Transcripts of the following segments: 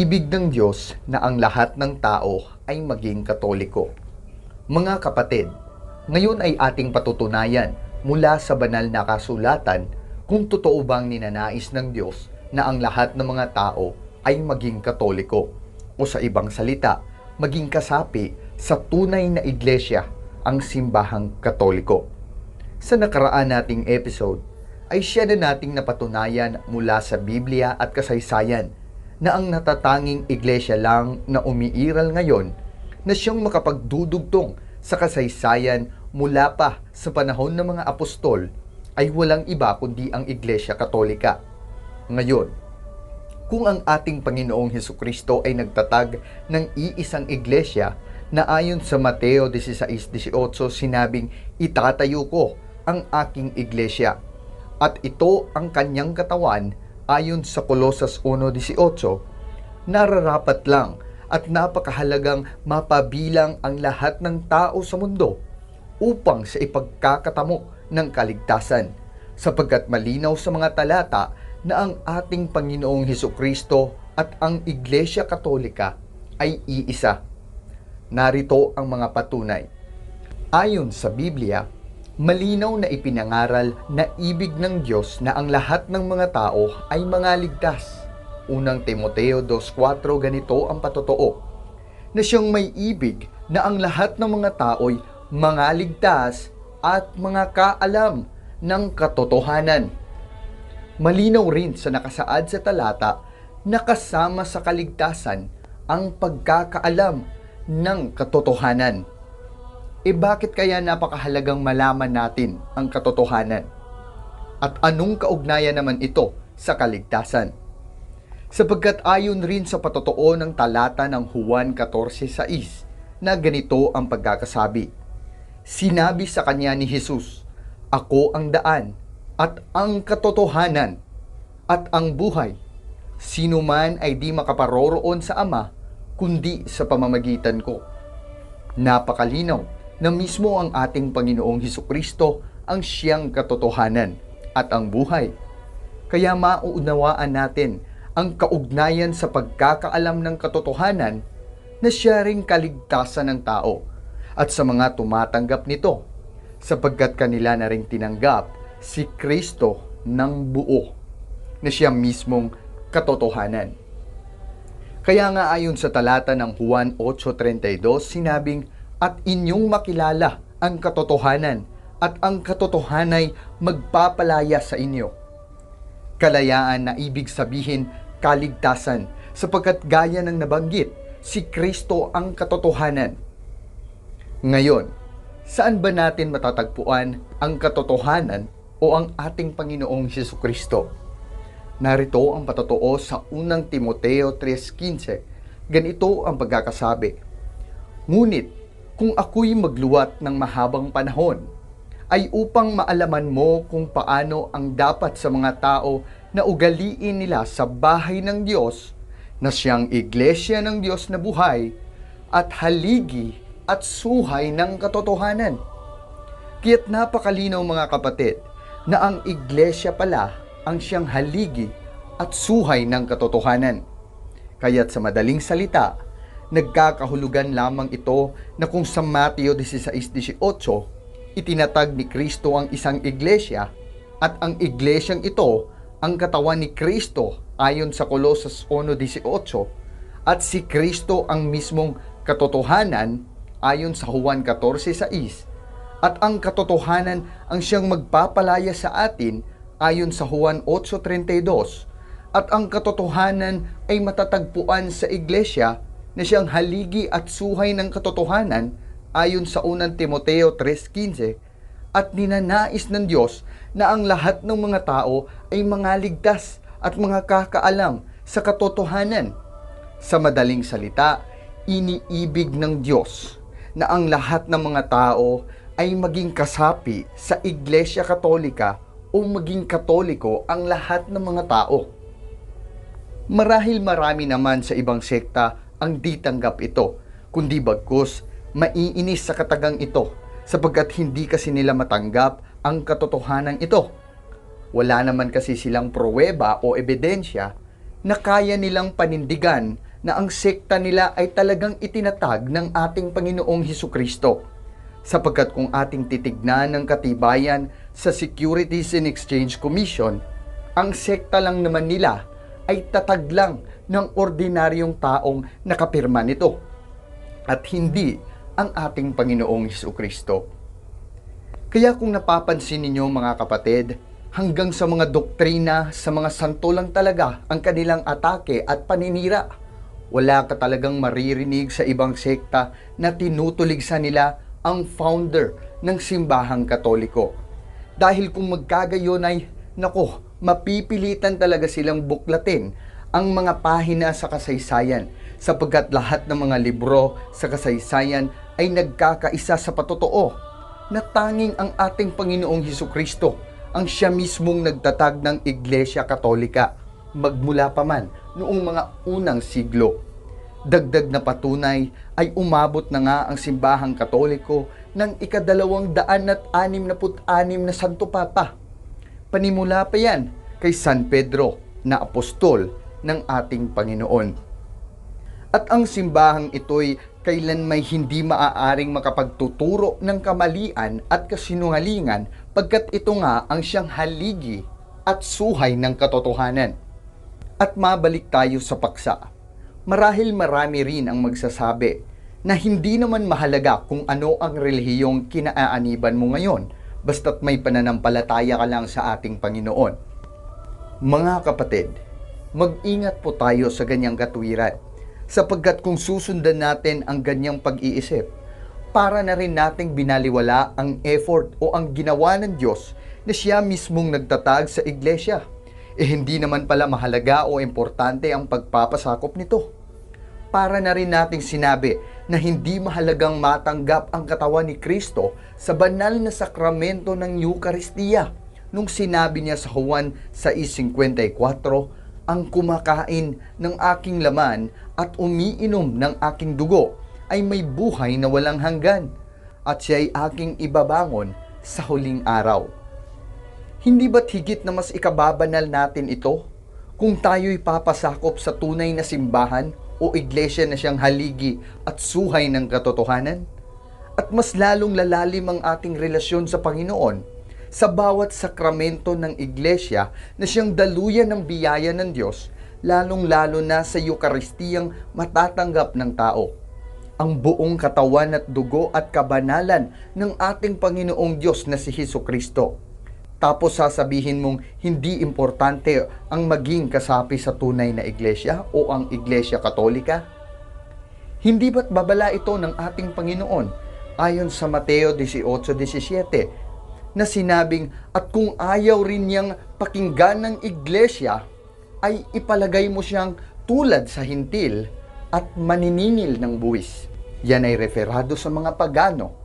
Ibig ng Diyos na ang lahat ng tao ay maging katoliko. Mga kapatid, ngayon ay ating patutunayan mula sa banal na kasulatan kung totoo bang ninanais ng Diyos na ang lahat ng mga tao ay maging katoliko o sa ibang salita, maging kasapi sa tunay na iglesia ang simbahang katoliko. Sa nakaraan nating episode, ay siya na nating napatunayan mula sa Biblia at kasaysayan na ang natatanging iglesia lang na umiiral ngayon na siyang makapagdudugtong sa kasaysayan mula pa sa panahon ng mga apostol ay walang iba kundi ang Iglesia Katolika. Ngayon, kung ang ating Panginoong Heso Kristo ay nagtatag ng iisang iglesia na ayon sa Mateo 16.18 sinabing itatayo ko ang aking iglesia at ito ang kanyang katawan ayon sa Kolosas 1.18 nararapat lang at napakahalagang mapabilang ang lahat ng tao sa mundo upang sa ipagkakatamo ng kaligtasan sapagkat malinaw sa mga talata na ang ating Panginoong Heso Kristo at ang Iglesia Katolika ay iisa. Narito ang mga patunay. Ayon sa Biblia, malinaw na ipinangaral na ibig ng Diyos na ang lahat ng mga tao ay mga ligtas. Unang Timoteo 2.4 ganito ang patotoo, na siyang may ibig na ang lahat ng mga tao'y mga ligtas at mga kaalam ng katotohanan. Malinaw rin sa nakasaad sa talata na kasama sa kaligtasan ang pagkakaalam ng katotohanan. E bakit kaya napakahalagang malaman natin ang katotohanan? At anong kaugnayan naman ito sa kaligtasan? Sapagkat ayon rin sa patotoo ng talata ng Juan 14.6 na ganito ang pagkakasabi. Sinabi sa kanya ni Jesus, Ako ang daan at ang katotohanan at ang buhay. Sino man ay di makaparoroon sa Ama kundi sa pamamagitan ko. Napakalinaw na mismo ang ating Panginoong Heso Kristo ang siyang katotohanan at ang buhay. Kaya mauunawaan natin ang kaugnayan sa pagkakaalam ng katotohanan na siya ring kaligtasan ng tao at sa mga tumatanggap nito sapagkat kanila na ring tinanggap si Kristo ng buo na siya mismong katotohanan. Kaya nga ayon sa talata ng Juan 8.32, sinabing, At inyong makilala ang katotohanan, at ang katotohanay magpapalaya sa inyo. Kalayaan na ibig sabihin kaligtasan, sapagkat gaya ng nabanggit, si Kristo ang katotohanan. Ngayon, saan ba natin matatagpuan ang katotohanan o ang ating Panginoong Heso Kristo? Narito ang patotoo sa unang Timoteo 3.15. Ganito ang pagkakasabi. Ngunit, kung ako'y magluwat ng mahabang panahon, ay upang maalaman mo kung paano ang dapat sa mga tao na ugaliin nila sa bahay ng Diyos na siyang iglesia ng Diyos na buhay at haligi at suhay ng katotohanan. Kaya't napakalinaw mga kapatid na ang iglesia pala ang siyang haligi at suhay ng katotohanan. Kaya't sa madaling salita, nagkakahulugan lamang ito na kung sa Mateo 16.18, itinatag ni Kristo ang isang iglesia at ang iglesyang ito ang katawan ni Kristo ayon sa Colossus 1.18 at si Kristo ang mismong katotohanan ayon sa Juan 14.6 at ang katotohanan ang siyang magpapalaya sa atin ayon sa Juan 8.32 at ang katotohanan ay matatagpuan sa iglesia na siyang haligi at suhay ng katotohanan ayon sa unang Timoteo 3.15 at ninanais ng Diyos na ang lahat ng mga tao ay mga ligtas at mga kakaalam sa katotohanan. Sa madaling salita, iniibig ng Diyos na ang lahat ng mga tao ay maging kasapi sa Iglesia Katolika o maging katoliko ang lahat ng mga tao. Marahil marami naman sa ibang sekta ang ditanggap ito, kundi bagkus maiinis sa katagang ito sapagkat hindi kasi nila matanggap ang katotohanan ito. Wala naman kasi silang pruweba o ebidensya na kaya nilang panindigan na ang sekta nila ay talagang itinatag ng ating Panginoong Heso Kristo. Sapagkat kung ating titignan ng katibayan sa Securities and Exchange Commission, ang sekta lang naman nila ay tatag lang ng ordinaryong taong nakapirma nito at hindi ang ating Panginoong Heso Kristo. Kaya kung napapansin ninyo mga kapatid, hanggang sa mga doktrina, sa mga santo lang talaga ang kanilang atake at paninira. Wala ka talagang maririnig sa ibang sekta na tinutulig sa nila ang founder ng simbahang katoliko. Dahil kung magkagayon ay, nako, mapipilitan talaga silang buklatin ang mga pahina sa kasaysayan sapagkat lahat ng mga libro sa kasaysayan ay nagkakaisa sa patotoo na tanging ang ating Panginoong Heso Kristo ang siya mismong nagtatag ng Iglesia Katolika magmula pa man noong mga unang siglo. Dagdag na patunay ay umabot na nga ang simbahang katoliko ng ikadalawang daan at anim na put-anim na Santo Papa. Panimula pa yan kay San Pedro na apostol ng ating Panginoon. At ang simbahang ito'y kailan may hindi maaaring makapagtuturo ng kamalian at kasinungalingan pagkat ito nga ang siyang haligi at suhay ng katotohanan. At mabalik tayo sa paksa. Marahil marami rin ang magsasabi na hindi naman mahalaga kung ano ang relihiyong kinaaaniban mo ngayon basta't may pananampalataya ka lang sa ating Panginoon. Mga kapatid, mag-ingat po tayo sa ganyang katwiran sapagkat kung susundan natin ang ganyang pag-iisip, para na rin nating binaliwala ang effort o ang ginawa ng Diyos na siya mismong nagtatag sa iglesia. Eh hindi naman pala mahalaga o importante ang pagpapasakop nito. Para na rin nating sinabi na hindi mahalagang matanggap ang katawan ni Kristo sa banal na sakramento ng Eucharistia nung sinabi niya sa Juan 6.54, ang kumakain ng aking laman at umiinom ng aking dugo ay may buhay na walang hanggan at siya ay aking ibabangon sa huling araw. Hindi ba't higit na mas ikababanal natin ito kung tayo'y papasakop sa tunay na simbahan o iglesia na siyang haligi at suhay ng katotohanan? At mas lalong lalalim ang ating relasyon sa Panginoon sa bawat sakramento ng iglesia na siyang daluyan ng biyaya ng Diyos, lalong-lalo na sa Eukaristiyang matatanggap ng tao ang buong katawan at dugo at kabanalan ng ating Panginoong Diyos na si Heso Kristo. Tapos sasabihin mong hindi importante ang maging kasapi sa tunay na iglesia o ang iglesia katolika? Hindi ba't babala ito ng ating Panginoon ayon sa Mateo 18.17 na sinabing at kung ayaw rin niyang pakinggan ng iglesia ay ipalagay mo siyang tulad sa hintil at maniningil ng buwis. Yan ay referado sa mga pagano.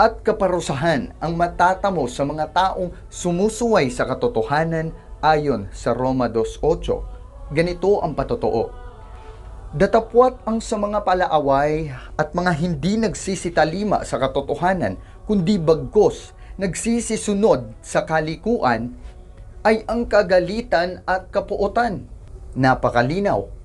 At kaparusahan ang matatamo sa mga taong sumusuway sa katotohanan ayon sa Roma 2.8. Ganito ang patotoo. Datapwat ang sa mga palaaway at mga hindi nagsisitalima sa katotohanan, kundi bagkos nagsisisunod sa kalikuan, ay ang kagalitan at kapuotan. Napakalinaw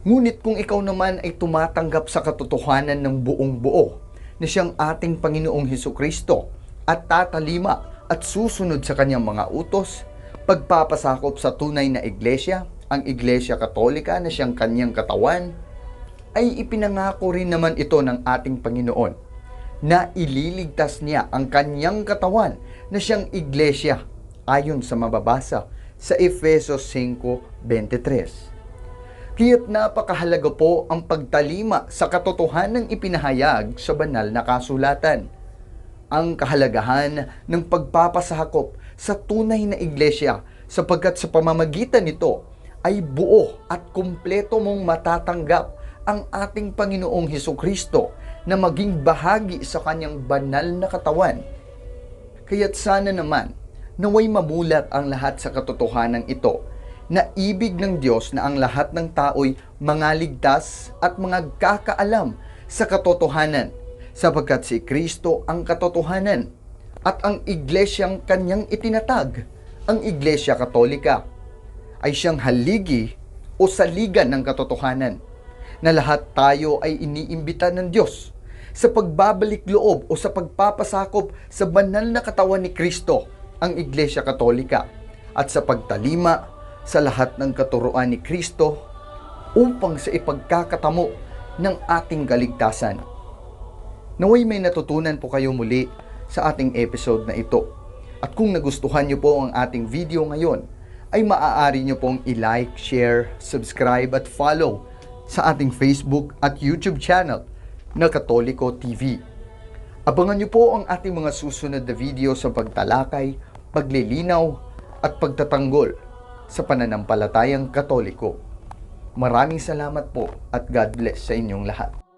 Ngunit kung ikaw naman ay tumatanggap sa katotohanan ng buong buo na siyang ating Panginoong Heso Kristo at tatalima at susunod sa kanyang mga utos, pagpapasakop sa tunay na iglesia, ang Iglesia Katolika na siyang kanyang katawan, ay ipinangako rin naman ito ng ating Panginoon na ililigtas niya ang kanyang katawan na siyang iglesia ayon sa mababasa sa Efesos 5.23. Kaya't napakahalaga po ang pagtalima sa katotohanang ipinahayag sa banal na kasulatan. Ang kahalagahan ng pagpapasakop sa tunay na iglesia sapagkat sa pamamagitan nito ay buo at kumpleto mong matatanggap ang ating Panginoong Heso Kristo na maging bahagi sa kanyang banal na katawan. Kaya't sana naman naway mamulat ang lahat sa katotohanan ito na ibig ng Diyos na ang lahat ng tao'y mga ligtas at mga kakaalam sa katotohanan sapagkat si Kristo ang katotohanan at ang iglesyang kanyang itinatag, ang Iglesia Katolika, ay siyang haligi o saligan ng katotohanan na lahat tayo ay iniimbita ng Diyos sa pagbabalik loob o sa pagpapasakop sa banal na katawan ni Kristo, ang Iglesia Katolika, at sa pagtalima sa lahat ng katuruan ni Kristo upang sa ipagkakatamo ng ating kaligtasan. Naway may natutunan po kayo muli sa ating episode na ito. At kung nagustuhan niyo po ang ating video ngayon, ay maaari niyo pong i-like, share, subscribe at follow sa ating Facebook at YouTube channel na Katoliko TV. Abangan niyo po ang ating mga susunod na video sa pagtalakay, paglilinaw at pagtatanggol sa pananampalatayang Katoliko. Maraming salamat po at God bless sa inyong lahat.